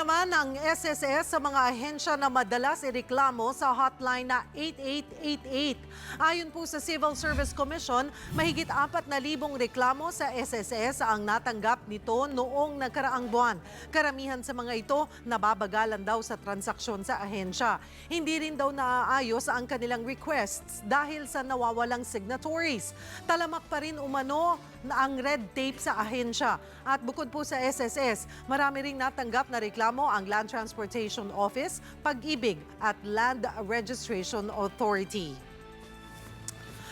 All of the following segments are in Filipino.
naman ang SSS sa mga ahensya na madalas ireklamo sa hotline na 8888. Ayon po sa Civil Service Commission, mahigit 4,000 reklamo sa SSS ang natanggap nito noong nagkaraang buwan. Karamihan sa mga ito nababagalan daw sa transaksyon sa ahensya. Hindi rin daw naaayos ang kanilang requests dahil sa nawawalang signatories. Talamak pa rin umano na ang red tape sa ahensya. At bukod po sa SSS, marami ring natanggap na reklamo ang Land Transportation Office, Pag-ibig at Land Registration Authority.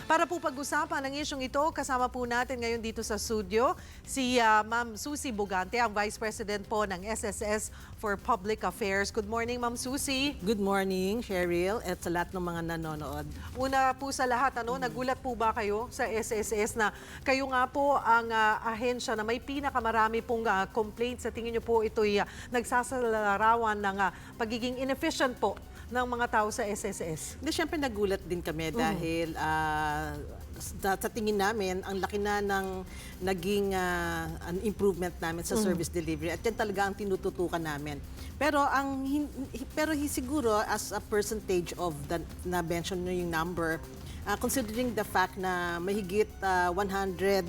Para po pag-usapan ang isyong ito, kasama po natin ngayon dito sa studio si ah, Ma'am Susie Bugante, ang Vice President po ng SSS for Public Affairs. Good morning, Ma'am Susie. Good morning, Cheryl, at sa lahat ng mga nanonood. Una po sa lahat, ano, nagulat po ba kayo sa SSS na kayo nga po ang ah, ahensya na may pinakamarami pong ah, complaints? Sa tingin niyo po ito'y uh, nagsasalarawan ng ah, pagiging inefficient po ng mga tao sa SSS? Hindi, syempre nagulat din kami dahil ah, sa, sa tingin namin, ang laki na ng naging ah, an improvement namin sa service delivery at yan talaga ang tinututukan namin. Pero ang hin- hi- pero hi- siguro as a percentage of the na mention nyo yung number, ah, considering the fact na mahigit ah, 100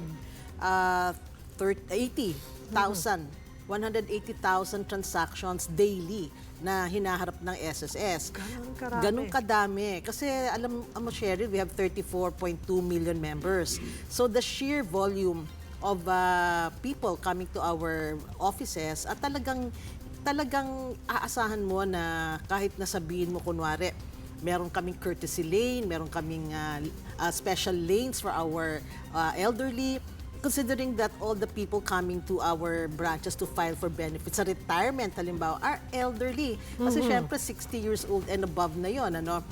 ah, 30 80,000 180,000 transactions daily na hinaharap ng SSS. Ganun karami. Ganun kadami. Kasi alam mo, Cheryl, we have 34.2 million members. So the sheer volume of uh, people coming to our offices at talagang talagang aasahan mo na kahit nasabihin mo kunwari meron kaming courtesy lane, meron kaming uh, uh, special lanes for our uh, elderly considering that all the people coming to our branches to file for benefits sa retirement halimbawa are elderly kasi syempre 60 years old and above na yon ano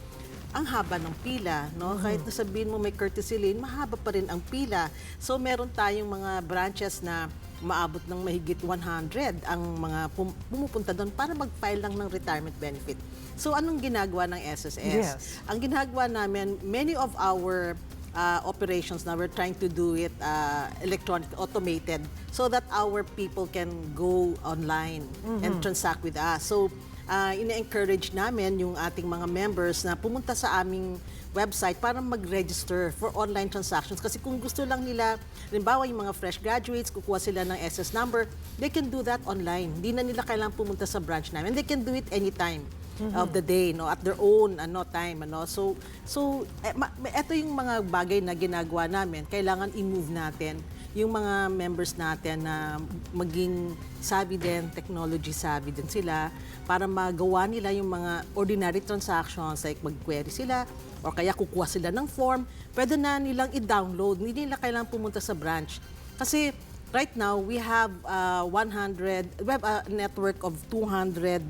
ang haba ng pila, no? Kahit na sabihin mo may courtesy lane, mahaba pa rin ang pila. So meron tayong mga branches na maabot ng mahigit 100 ang mga pum- pumupunta doon para mag-file lang ng retirement benefit. So anong ginagawa ng SSS? Yes. Ang ginagawa namin, many of our uh, operations now, we're trying to do it uh, electronic, automated, so that our people can go online and transact with us. So, uh, ina-encourage namin yung ating mga members na pumunta sa aming website para mag-register for online transactions. Kasi kung gusto lang nila, halimbawa yung mga fresh graduates, kukuha sila ng SS number, they can do that online. Hindi na nila kailangan pumunta sa branch namin. They can do it anytime of the day no? At their own ano time ano? So so eh, ito yung mga bagay na ginagawa namin. Kailangan i-move natin yung mga members natin na maging savvy din technology savvy din sila para magawa nila yung mga ordinary transactions like mag-query sila or kaya kukuha sila ng form. Pwede na nilang i-download. Hindi nila kailangan pumunta sa branch. Kasi right now we have uh, 100 we have a network of 200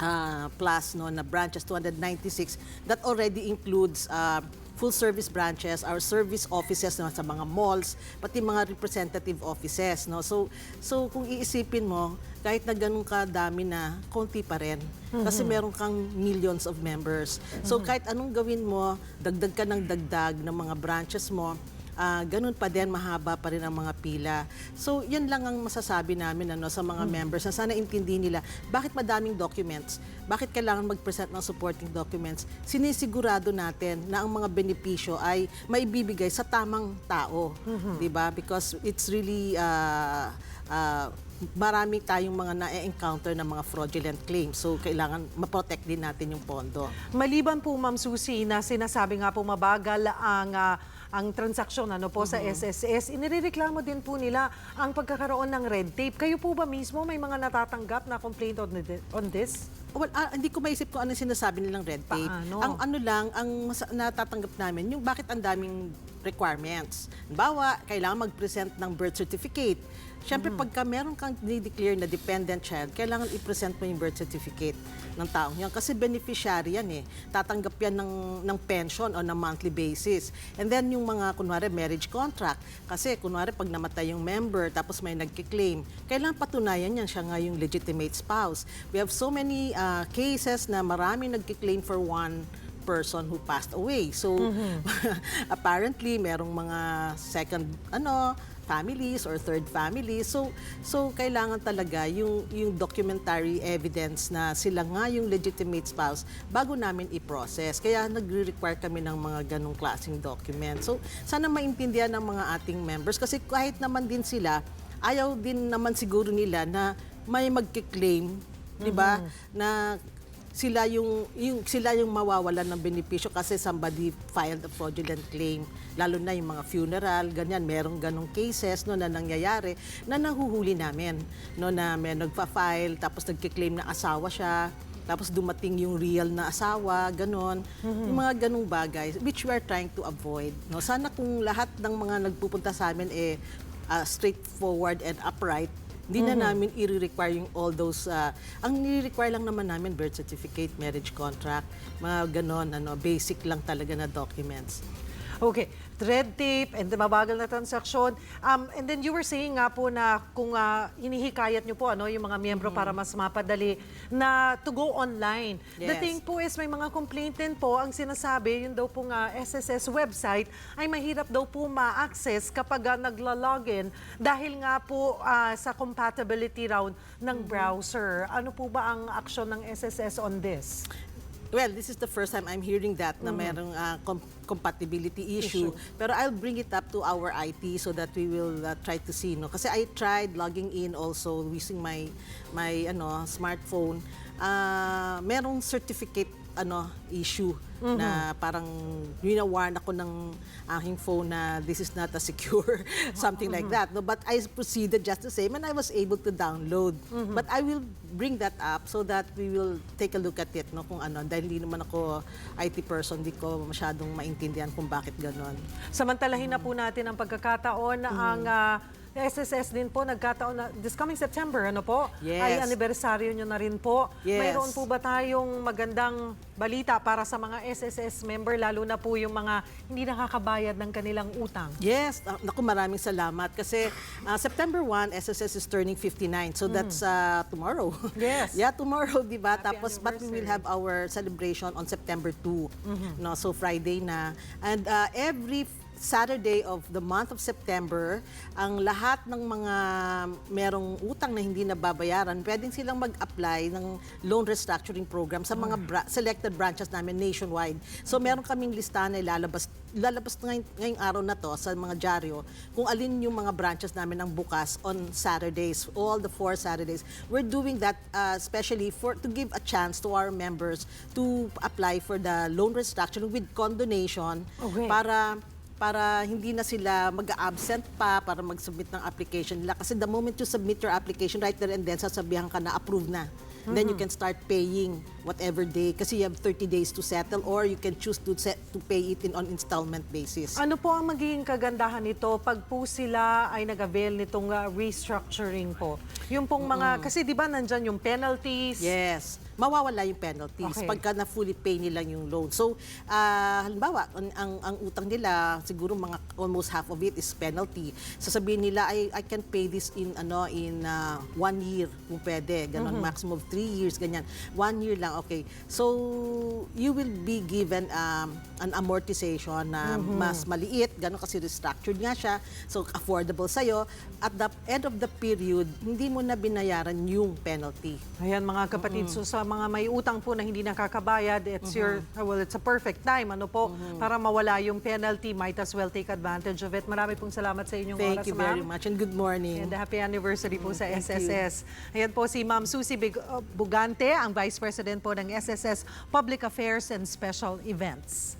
uh, plus no na branches 296 that already includes uh, full service branches our service offices no, sa mga malls pati mga representative offices no. So so kung iisipin mo kahit na ganun kadami na konti pa rin. Kasi meron kang millions of members. So kahit anong gawin mo dagdag ka ng dagdag ng mga branches mo Ah, ganun pa din, mahaba pa rin ang mga pila. So, yan lang ang masasabi namin ano, sa mga members na sana intindihin nila bakit madaming documents, bakit kailangan mag-present ng supporting documents. Sinisigurado natin na ang mga benepisyo ay maibibigay sa tamang tao. di ba Because it's really... ah, ah, marami tayong mga na-encounter ng mga fraudulent claims. So, kailangan ma-protect din natin yung pondo. Maliban po, Ma'am Susie, na sinasabi nga po mabagal ang ah, ang transaksyon ano po sa SSS, inirereklamo din po nila ang pagkakaroon ng red tape. Kayo po ba mismo may mga natatanggap na complaint on, thi- on this? Well, ah, hindi ko maisip kung ano yung sinasabi nilang red tape. Paano? Ang ano lang, ang mas- natatanggap namin, yung bakit ang daming requirements. Bawa, kailangan mag-present ng birth certificate. Siyempre, pagka meron kang declare na dependent child, kailangan i-present mo yung birth certificate ng taong yan. Kasi beneficiary yan eh. Tatanggap yan ng, ng pension on a monthly basis. And then yung mga, kunwari, marriage contract. Kasi, kunwari, pag namatay yung member, tapos may nagkiklaim, kailangan patunayan yan siya nga yung legitimate spouse. We have so many uh, cases na marami nagkiklaim for one person who passed away. So, apparently, merong mga second, ano, families or third families. So so kailangan talaga yung yung documentary evidence na sila nga yung legitimate spouse bago namin i-process. Kaya nagre-require kami ng mga ganong klaseng document. So sana maintindihan ng mga ating members kasi kahit naman din sila ayaw din naman siguro nila na may magki-claim, 'di ba? Na sila yung, yung sila yung mawawalan ng benepisyo kasi somebody filed a fraudulent claim lalo na yung mga funeral ganyan. Merong ganong cases no na nangyayari na nahuhuli namin no na may nagfa-file tapos nagki-claim na asawa siya tapos dumating yung real na asawa ganon. Yung mga ganong bagay which we are trying to avoid no. Sana kung lahat ng mga nagpupunta sa amin eh ah, straightforward and upright hindi na namin i-require yung all those, ah, ang nire-require lang naman namin birth certificate, marriage contract, mga ganon, ano, basic lang talaga na documents. Okay, red tape and the mabagal na transaksyon. Um, and then you were saying nga po na kung ah, hinihikayat nyo po ano, yung mga miyembro para mas mapadali na to go online. The Yes. thing po is may mga complaint din po ang sinasabi, yun daw pong ah, SSS website ay mahirap daw po ma-access kapag uh, nagla-login dahil nga po ah, sa compatibility round ng browser. Ano po ba ang aksyon ng SSS on this? Well, this is the first time I'm hearing that na merong ah, com- compatibility issue. Pero I'll bring it up to our IT so that we will ah, try to see. No? Kasi I tried logging in also using my my ano smartphone. Ah, merong certificate ano issue na parang winawarn ako ng aking phone na this is not a secure something like that no? But I proceeded just the same and I was able to download. But I will bring that up so that we will take a look at it no? Kung ano dahil hindi naman ako IT person di ko masyadong maintindihan kung bakit ganon. Samantalahin na po natin ang pagkakataon na ang ah, SSS din po nagkataon na this coming September ano po Yes. ay anibersaryo nyo na rin po. Yes. Mayroon po ba tayong magandang balita para sa mga SSS member lalo na po yung mga hindi nakakabayad ng kanilang utang? Yes, ah, naku maraming salamat kasi ah, September 1 SSS is turning 59 so that's ah, tomorrow. Yes. yeah, tomorrow, 'di ba? Tapos but we will have our celebration on September 2. No, so Friday na. And ah, every Saturday of the month of September, ang lahat ng mga merong utang na hindi nababayaran, pwedeng silang mag-apply ng loan restructuring program sa mga bra- selected branches namin nationwide. So meron kaming listahan na ilalabas lalabas na ngay- ngayong araw na to sa mga dyaryo kung alin yung mga branches namin ang bukas on Saturdays, all the four Saturdays. We're doing that uh, especially for to give a chance to our members to apply for the loan restructuring with condonation Okay. para para hindi na sila mag-absent pa para mag-submit ng application nila. Kasi the moment you submit your application, right there and then, sasabihan ka na approve na. Then you can start paying whatever day kasi you have 30 days to settle or you can choose to set to pay it in on installment basis. Ano po ang magiging kagandahan nito pag po sila ay nag-avail nitong ah, restructuring po? Yung pong mga, kasi di ba nandyan yung penalties? Yes. Mawawala yung penalties Okay. pagka na fully pay nila yung loan. So, ah, halimbawa, ang, ang, ang utang nila, siguro mga almost half of it is penalty. Sasabihin nila, I, I can pay this in ano in ah, one year kung pwede. Ganon, maximum of three years, ganyan. One year lang, okay. So, you will be given um, an amortization na mas maliit, ganon kasi restructured nga siya. So, affordable sa'yo. At the end of the period, hindi mo na binayaran yung penalty. Ayan mga kapatid, so sa mga may utang po na hindi nakakabayad, it's your, well, it's a perfect time, ano po, para mawala yung penalty, might as well take advantage of it. Marami pong salamat sa inyong Thank oras, you ma'am. very much and good morning. And happy anniversary po sa. SSS. Ayan po si Ma'am Susie Big- uh, Bugante, ang Vice President po ng SSS Public Affairs and Special Events.